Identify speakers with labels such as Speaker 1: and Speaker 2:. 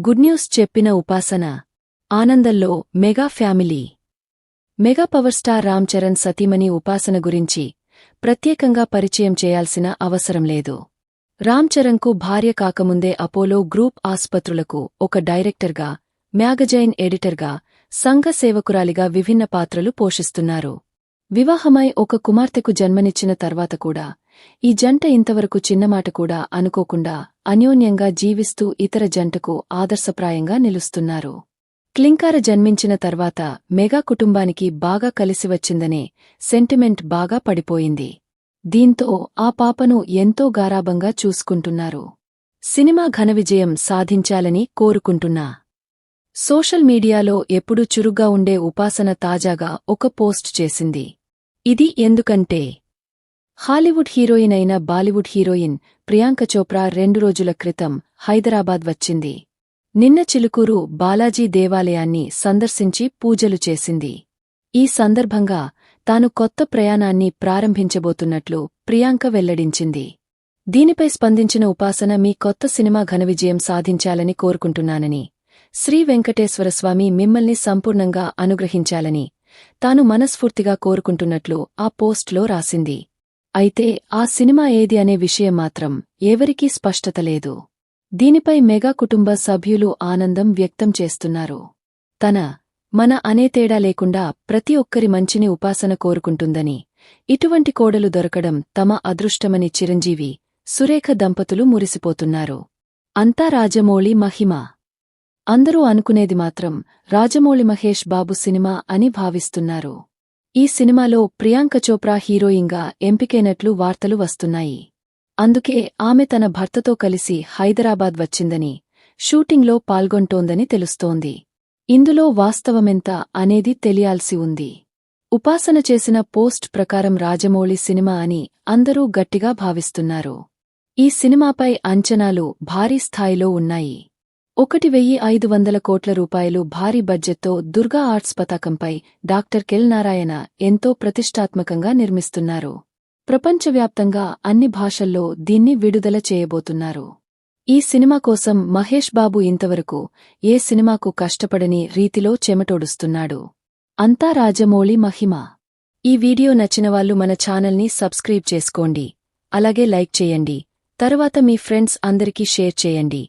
Speaker 1: Good news చెప్పిన ఉపాసన. ఆనందంలో mega family. Mega power star Ram Charan సతీమణి ఉపాసన గురించి ప్రత్యేకంగా పరిచయం చేయాల్సిన అవసరం లేదు. రామ్ చరణ్కు భార్య కాకముందే అపోలో గ్రూప్ ఆస్పత్రులకు ఒక డైరెక్టర్గా మ్యాగజైన్ ఎడిటర్గా సంఘ సేవకురాలిగా విభిన్న పాత్రలు పోషిస్తున్నారు. వివాహమై ఒక కుమార్తెకు జన్మనిచ్చిన తర్వాత కూడా ఈ జంట ఇంతవరకు చిన్నమాట కూడా అనుకోకుండా అన్యోన్యంగా జీవిస్తూ ఇతర జంటకు ఆదర్శప్రాయంగా నిలుస్తున్నారు. క్లింకార జన్మించిన తర్వాత మెగా కుటుంబానికి బాగా కలిసివచ్చిందనే సెంటిమెంట్ బాగా పడిపోయింది. దీంతో ఆ పాపను ఎంతో గారాబంగా చూసుకుంటున్నారు. సినిమా ఘన విజయం సాధించాలని కోరుకుంటున్నా. సోషల్ మీడియాలో ఎప్పుడూ చురుగ్గా ఉండే ఉపాసన తాజాగా ఒక పోస్ట్ చేసింది. ఇది ఎందుకంటే హాలీవుడ్ హీరోయిన్ అయిన బాలీవుడ్ హీరోయిన్ ప్రియాంక చోప్రా రెండు రోజుల క్రితం హైదరాబాద్ వచ్చింది. నిన్న చిలుకూరు బాలాజీ దేవాలయాన్ని సందర్శించి పూజలు చేసింది. ఈ సందర్భంగా తాను కొత్త ప్రయాణాన్ని ప్రారంభించబోతున్నట్లు ప్రియాంక వెల్లడించింది. దీనిపై స్పందించిన ఉపాసన మీ కొత్త సినిమా ఘనవిజయం సాధించాలని కోరుకుంటున్నానని శ్రీ వెంకటేశ్వరస్వామి మిమ్మల్ని సంపూర్ణంగా అనుగ్రహించాలని తాను మనస్ఫూర్తిగా కోరుకుంటున్నట్లు ఆ పోస్ట్లో రాసింది. అయితే ఆ సినిమా ఏది అనే విషయం మాత్రం ఎవరికీ స్పష్టత లేదు. దీనిపై మెగా కుటుంబ సభ్యులు ఆనందం వ్యక్తం చేస్తున్నారు. తన మన అనే తేడా లేకుండా ప్రతి ఒక్కరి మంచిని ఉపాసన కోరుకుంటుందని ఇటువంటి కోడలు దొరకడం తమ అదృష్టమని చిరంజీవి సురేఖ దంపతులు మురిసిపోతున్నారు. అంతా రాజమౌళి మహిమ. అందరూ అనుకునేది మాత్రం రాజమౌళి మహేష్ బాబు సినిమా అని భావిస్తున్నారు. ఈ సినిమాలో ప్రియాంక చోప్రా హీరోయిన్గా ఎంపికైనట్లు వార్తలు వస్తున్నాయి. అందుకే ఆమె తన భర్తతో కలిసి హైదరాబాద్ వచ్చిందని షూటింగ్లో పాల్గొంటోందని తెలుస్తోంది. ఇందులో వాస్తవమెంత అనేది తెలియాల్సి ఉంది. ఉపాసన చేసిన పోస్ట్ ప్రకారం రాజమౌళి సినిమా అని అందరూ గట్టిగా భావిస్తున్నారు. ఈ సినిమాపై అంచనాలు భారీ స్థాయిలో ఉన్నాయి. ఒకటి వెయ్యి ఐదు వందల కోట్ల రూపాయలు భారీ బడ్జెట్తో దుర్గా ఆర్ట్స్ పతాకంపై డాక్టర్ కెల్ నారాయణ ఎంతో ప్రతిష్టాత్మకంగా నిర్మిస్తున్నారు. ప్రపంచవ్యాప్తంగా అన్ని భాషల్లో దీన్ని విడుదల చేయబోతున్నారు. ఈ సినిమా కోసం మహేష్ బాబు ఇంతవరకు ఏ సినిమాకు కష్టపడని రీతిలో చెమటోడుస్తున్నాడు. అంతా రాజమౌళి మహిమ. ఈ వీడియో నచ్చినవాళ్ళు మన ఛానల్ని సబ్స్క్రైబ్ చేసుకోండి. అలాగే లైక్ చేయండి. తరువాత మీ ఫ్రెండ్స్ అందరికీ షేర్ చేయండి.